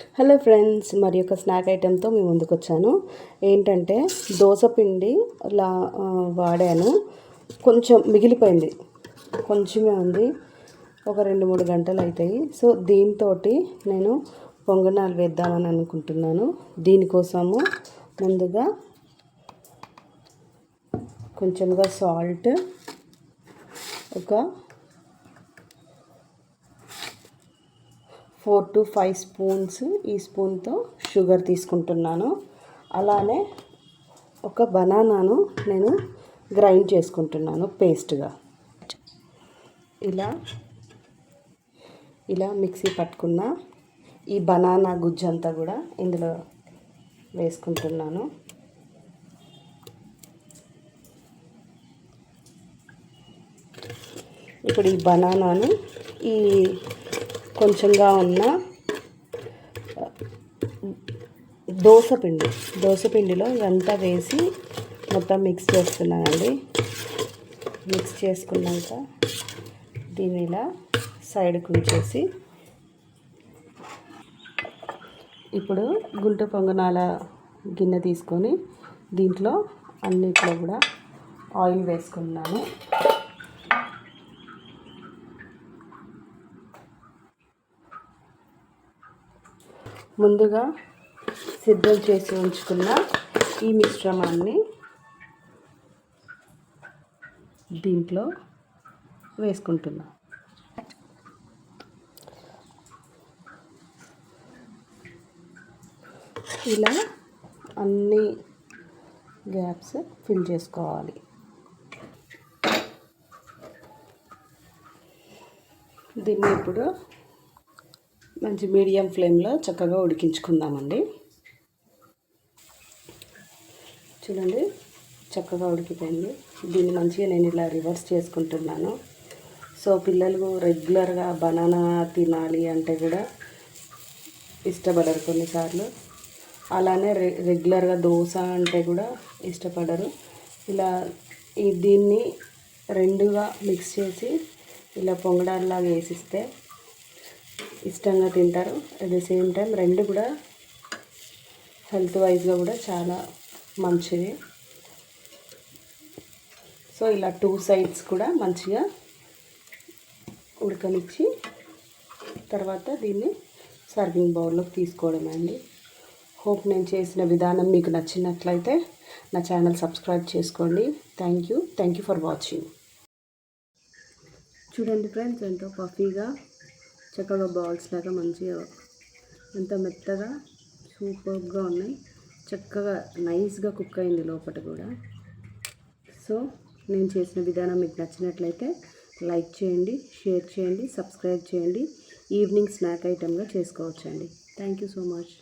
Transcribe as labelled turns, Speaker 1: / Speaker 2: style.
Speaker 1: Hello friends మరి ఒక snack ఐటెంతో మేము ముందుకు వచ్చాను ఏంటంటే దోశ పిండి లా వాడాను. కొంచెం మిగిలిపోయింది. కొంచెమే ఉంది. ఒక రెండు మూడు గంటలు అవుతాయి సో దీంతో నేను పొంగనాలు వేద్దామని అనుకుంటున్నాను. దీనికోసము ముందుగా కొంచెంగా సాల్ట్ ఒక ఫోర్ టు ఫైవ్ స్పూన్స్ ఈ స్పూన్తో షుగర్ తీసుకుంటున్నాను. అలానే ఒక బనానాను నేను గ్రైండ్ చేసుకుంటున్నాను పేస్ట్గా. ఇలా ఇలా మిక్సీ పట్టుకున్న ఈ బనానా గుజ్జంతా కూడా ఇందులో వేసుకుంటున్నాను. ఇప్పుడు ఈ బనానాను ఈ కొంచెంగా ఉన్న దోశ పిండి. దోశ పిండిలో ఇదంతా వేసి మొత్తం మిక్స్ చేస్తున్నానండి. మిక్స్ చేసుకున్నాక దీన్ని ఇలా సైడ్కి ఉంచేసి ఇప్పుడు గుంట పొంగనాల గిన్నె తీసుకొని దీంట్లో అన్నిట్లో కూడా ఆయిల్ వేసుకున్నాను. ముందుగా సిద్ధం చేసి ఉంచుకున్న ఈ మిశ్రమాన్ని దీంట్లో వేసుకుంటున్నాం. ఇలా అన్ని గ్యాప్స్ ఫిల్ చేసుకోవాలి. దీన్ని ఇప్పుడు మంచి మీడియం ఫ్లేమ్లో చక్కగా ఉడికించుకుందామండి. చూడండి చక్కగా ఉడికిపోయింది. దీన్ని మంచిగా నేను ఇలా రివర్స్ చేసుకుంటున్నాను. సో పిల్లలు రెగ్యులర్గా బనానా తినాలి అంటే కూడా ఇష్టపడరు కొన్నిసార్లు. అలానే రె రెగ్యులర్గా దోశ అంటే కూడా ఇష్టపడరు. ఇలా ఈ దీన్ని రెండుగా మిక్స్ చేసి ఇలా పొంగడాల్లాగా వేసిస్తే ఇష్టంగా తింటారు. అట్ ద సేమ్ టైం రెండు కూడా హెల్త్ వైజ్గా కూడా చాలా మంచిది. సో ఇలా టూ సైడ్స్ కూడా మంచిగా ఉడకనిచ్చి తర్వాత దీన్ని సర్వింగ్ బౌల్లోకి తీసుకోవడం అండి. హోప్ నేను చేసిన విధానం మీకు నచ్చినట్లయితే నా ఛానల్ సబ్స్క్రైబ్ చేసుకోండి. Thank you thank you for watching చూడండి ఫ్రెండ్స్ ఎంతో పఫీగా చక్కగా బాల్స్ లాగా మంచిగా ఎంత మెత్తగా సూపర్గా ఉన్నాయి. చక్కగా నైస్గా కుక్ అయింది లోపల కూడా. సో నేను చేసిన విధానం మీకు నచ్చినట్లయితే లైక్ చేయండి షేర్ చేయండి సబ్స్క్రైబ్ చేయండి. ఈవినింగ్ స్నాక్ ఐటెంగా చేసుకోవచ్చండి. Thank you so much.